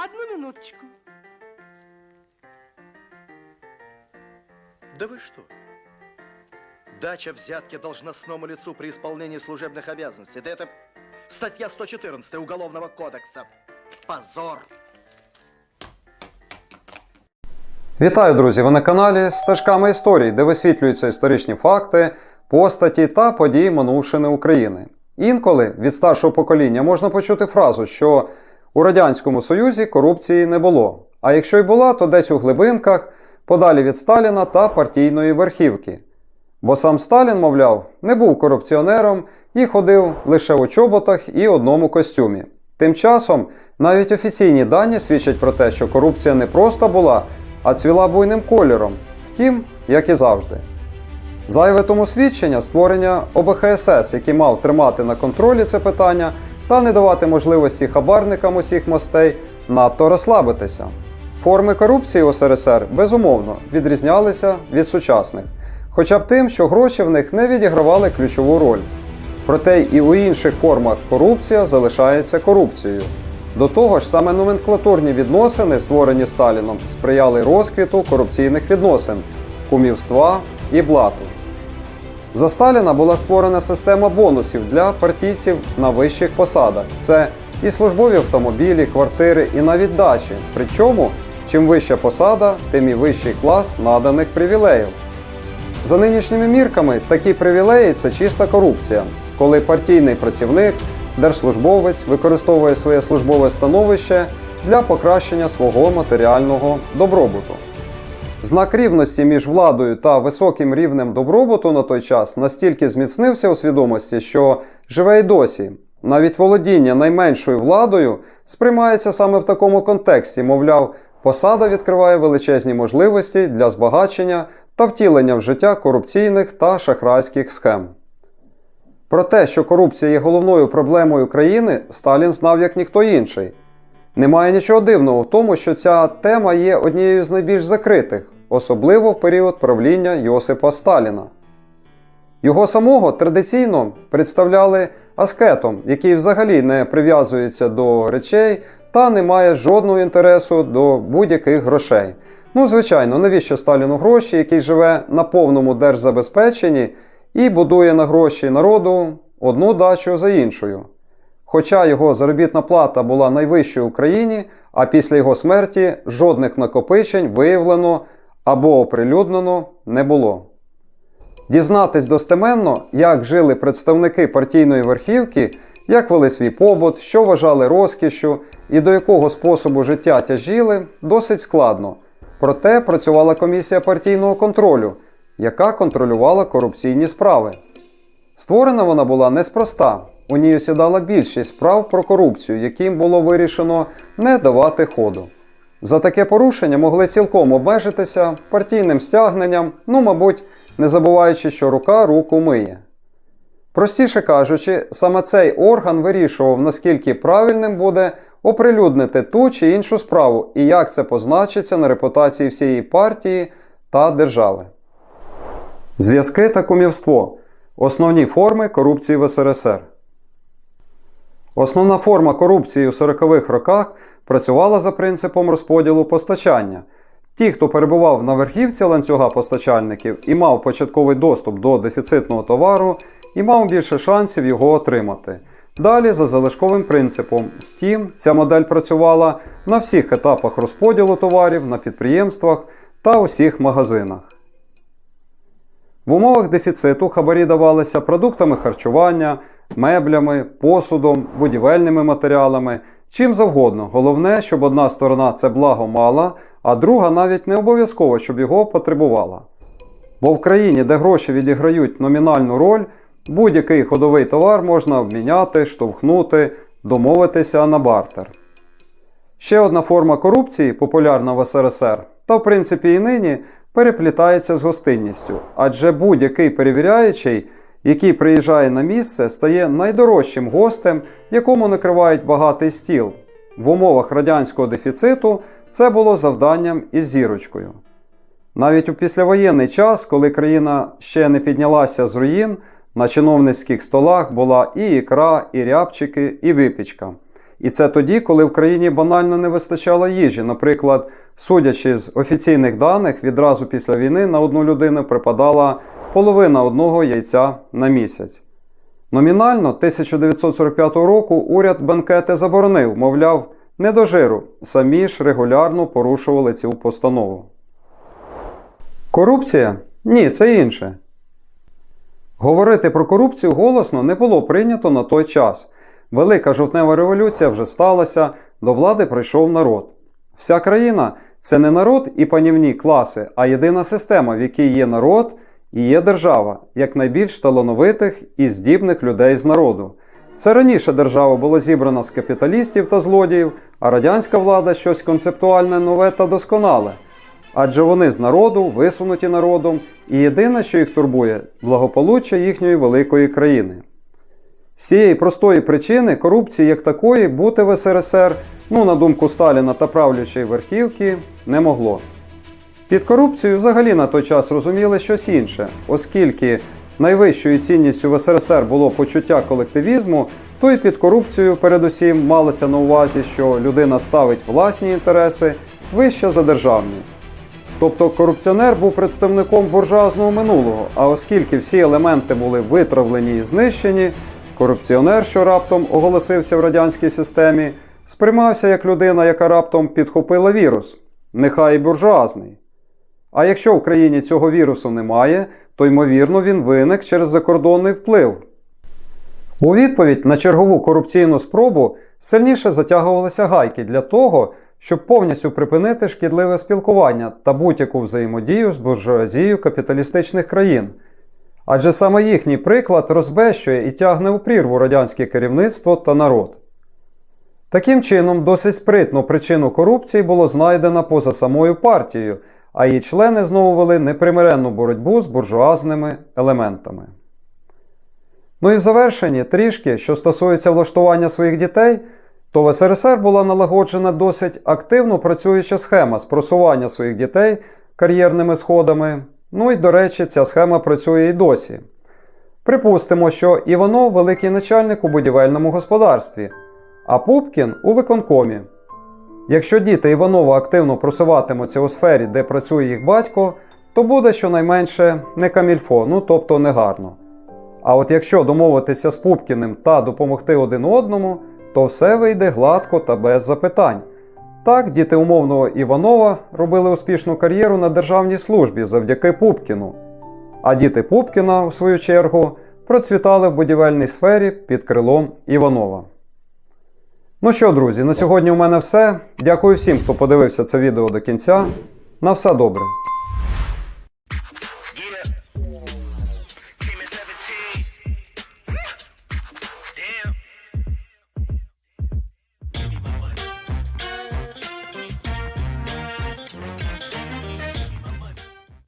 Одну минуточку. Да вы что? Дача взятки должностному лицу при исполнении служебных обязанностей. Да это статья 114 Уголовного кодекса. Позор! Вітаю, друзі! Ви на каналі Стежками історії, де висвітлюються історичні факти, постаті та події минувшини України. Інколи від старшого покоління можна почути фразу, що у Радянському Союзі корупції не було. А якщо й була, то десь у глибинках, подалі від Сталіна та партійної верхівки. Бо сам Сталін, мовляв, не був корупціонером і ходив лише у чоботах і одному костюмі. Тим часом навіть офіційні дані свідчать про те, що корупція не просто була, а цвіла буйним кольором. Втім, як і завжди. Зайве тому свідчення створення ОБХСС, який мав тримати на контролі це питання та не давати можливості хабарникам усіх мостей надто розслабитися. Форми корупції у СРСР безумовно відрізнялися від сучасних, хоча б тим, що гроші в них не відігравали ключову роль. Проте і у інших формах корупція залишається корупцією. До того ж, саме номенклатурні відносини, створені Сталіном, сприяли розквіту корупційних відносин, кумівства і блату. За Сталіна була створена система бонусів для партійців на вищих посадах. Це і службові автомобілі, квартири, і навіть дачі. Причому, чим вища посада, тим і вищий клас наданих привілеїв. За нинішніми мірками, такі привілеї це чиста корупція, коли партійний працівник, держслужбовець використовує своє службове становище для покращення свого матеріального добробуту. Знак рівності між владою та високим рівнем добробуту на той час настільки зміцнився у свідомості, що живе й досі. Навіть володіння найменшою владою сприймається саме в такому контексті, мовляв, посада відкриває величезні можливості для збагачення та втілення в життя корупційних та шахрайських схем. Про те, що корупція є головною проблемою країни, Сталін знав як ніхто інший. Немає нічого дивного в тому, що ця тема є однією з найбільш закритих, особливо в період правління Йосипа Сталіна. Його самого традиційно представляли аскетом, який взагалі не прив'язується до речей та не має жодного інтересу до будь-яких грошей. Ну, звичайно, навіщо Сталіну гроші, який живе на повному держзабезпеченні і будує на гроші народу одну дачу за іншою. Хоча його заробітна плата була найвищою в країні, а після його смерті жодних накопичень виявлено або оприлюднено не було. Дізнатись достеменно, як жили представники партійної верхівки, як вели свій побут, що вважали розкішшю і до якого способу життя тяжіли, досить складно. Проте працювала комісія партійного контролю, яка контролювала корупційні справи. Створена вона була неспроста. У ній осідала більшість справ про корупцію, яким було вирішено не давати ходу. За таке порушення могли цілком обмежитися партійним стягненням, ну, мабуть, не забуваючи, що рука руку миє. Простіше кажучи, саме цей орган вирішував, наскільки правильним буде оприлюднити ту чи іншу справу і як це позначиться на репутації всієї партії та держави. Зв'язки та кумівство основні форми корупції в СРСР. Основна форма корупції у 40-х роках працювала за принципом розподілу постачання. Ті, хто перебував на верхівці ланцюга постачальників і мав початковий доступ до дефіцитного товару, і мав більше шансів його отримати. Далі за залишковим принципом. Втім, ця модель працювала на всіх етапах розподілу товарів на підприємствах та усіх магазинах. В умовах дефіциту хабарі давалися продуктами харчування, меблями, посудом, будівельними матеріалами, чим завгодно. Головне, щоб одна сторона це благо мала, а друга навіть не обов'язково, щоб його потребувала. Бо в країні, де гроші відіграють номінальну роль, будь-який ходовий товар можна обміняти, штовхнути, домовитися на бартер. Ще одна форма корупції, популярна в СРСР, та в принципі і нині, переплітається з гостинністю, адже будь-який перевіряючий, який приїжджає на місце, стає найдорожчим гостем, якому накривають багатий стіл. В умовах радянського дефіциту це було завданням із зірочкою. Навіть у післявоєнний час, коли країна ще не піднялася з руїн, на чиновницьких столах була і ікра, і рябчики, і випічка. І це тоді, коли в країні банально не вистачало їжі. Наприклад, судячи з офіційних даних, відразу після війни на одну людину припадала половина одного яйця на місяць. Номінально 1945 року уряд банкети заборонив, мовляв, не до жиру. Самі ж регулярно порушували цю постанову. Корупція? Ні, це інше. Говорити про корупцію голосно не було прийнято на той час. Велика жовтнева революція вже сталася, до влади прийшов народ. Вся країна це не народ і панівні класи, а єдина система, в якій є народ і є держава, як найбільш талановитих і здібних людей з народу. Це раніше держава була зібрана з капіталістів та злодіїв, а радянська влада щось концептуальне нове та досконале. Адже вони з народу, висунуті народом, і єдине, що їх турбує благополуччя їхньої великої країни. З цієї простої причини корупції як такої бути в СРСР, ну на думку Сталіна та правлячої верхівки, не могло. Під корупцією взагалі на той час розуміли щось інше, оскільки найвищою цінністю в СРСР було почуття колективізму, то й під корупцією передусім малося на увазі, що людина ставить власні інтереси вище за державні. Тобто корупціонер був представником буржуазного минулого, а оскільки всі елементи були витравлені і знищені, корупціонер, що раптом оголосився в радянській системі, сприймався як людина, яка раптом підхопила вірус, нехай і буржуазний. А якщо в країні цього вірусу немає, то ймовірно він виник через закордонний вплив. У відповідь на чергову корупційну спробу сильніше затягувалися гайки для того, щоб повністю припинити шкідливе спілкування та будь-яку взаємодію з буржуазією капіталістичних країн. Адже саме їхній приклад розбещує і тягне у прірву радянське керівництво та народ. Таким чином, досить спритну причину корупції було знайдено поза самою партією, а її члени знову вели непримиренну боротьбу з буржуазними елементами. Ну і в завершенні трішки, що стосується влаштування своїх дітей, то в СРСР була налагоджена досить активно працююча схема з просування своїх дітей кар'єрними сходами. Ну і, до речі, ця схема працює і досі. Припустимо, що Іванов великий начальник у будівельному господарстві, а Пупкін у виконкомі. Якщо діти Іванова активно просуватимуться у сфері, де працює їх батько, то буде щонайменше не камільфо, ну тобто негарно. А от якщо домовитися з Пупкіним та допомогти один одному, то все вийде гладко та без запитань. Так, діти умовного Іванова робили успішну кар'єру на державній службі завдяки Пупкіну. А діти Пупкіна, у свою чергу, процвітали в будівельній сфері під крилом Іванова. Ну що, друзі, на сьогодні у мене все. Дякую всім, хто подивився це відео до кінця. На все добре!